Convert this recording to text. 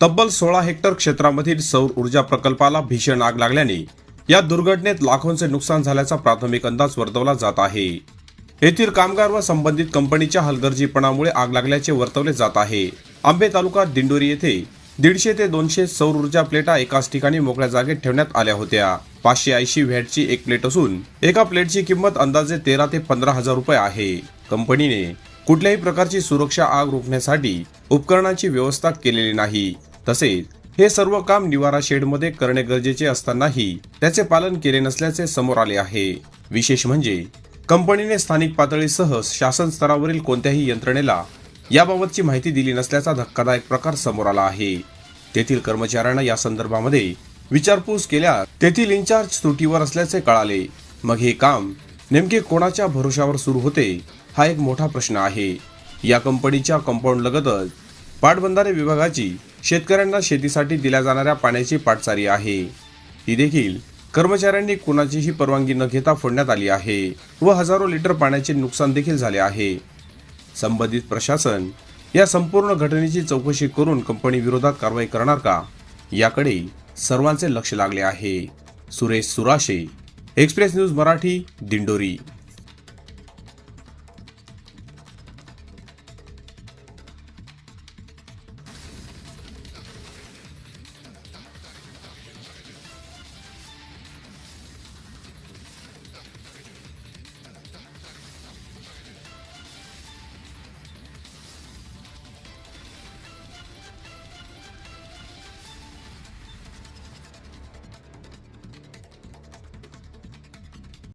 तब्बल सोळा हेक्टर क्षेत्रामधील सौर ऊर्जा प्रकल्पाला भीषण आग लागल्याने या दुर्घटनेत लाखोंचे नुकसान झाल्याचा प्राथमिक अंदाज वर्तवला जात आहे. येथील कामगार व संबंधित कंपनीच्या हलगर्जीपणामुळे आग लागल्याचे वर्तवले जात आहे. आंबे तालुका दिंडोरी येथे दीडशे ते दोनशे सौर ऊर्जा प्लेटा एकाच ठिकाणी मोकळ्या जागेत ठेवण्यात आल्या होत्या. पाचशे ऐंशी व्हॅटची एक प्लेट असून एका प्लेटची किंमत अंदाजे तेरा ते पंधरा हजार रुपये आहे. कंपनीने कुठल्याही प्रकारची सुरक्षा आग रोखण्यासाठी उपकरणांची व्यवस्था केलेली नाही. तसेच हे सर्व काम निवारा शेडमध्ये करणे गरजेचे असतानाही त्याचे पालन केले नसल्याचे समोर आले आहे. विशेष म्हणजे कंपनीने स्थानिक पातळीसह शासन स्तरावरील कोणत्याही यंत्रणेला याबाबतची माहिती दिली नसल्याचा धक्कादायक प्रकार समोर आला आहे. तेथील कर्मचाऱ्यांना या संदर्भामध्ये विचारपूस केल्या तेथील इन्चार्ज त्रुटीवर असल्याचे कळाले. मग हे काम नेमके कोणाच्या भरोशावर सुरू होते? हा एक मोठा प्रश्न आहे. या कंपनीच्या कंपाऊंड लगतच पाटबंधारे विभागाची शेतकऱ्यांना शेतीसाठी दिल्या जाणाऱ्या पाण्याची पाटचारी आहे. ही देखील कर्मचाऱ्यांनी कुणाचीही परवानगी न घेता फोडण्यात आली आहे व हजारो लिटर पाण्याचे नुकसान देखील झाले आहे. संबंधित प्रशासन या संपूर्ण घटनेची चौकशी करून कंपनी विरोधात कारवाई करणार का? याकडे सर्वांचे लक्ष लागले आहे. Suresh Surashe express news Marathi Dindori.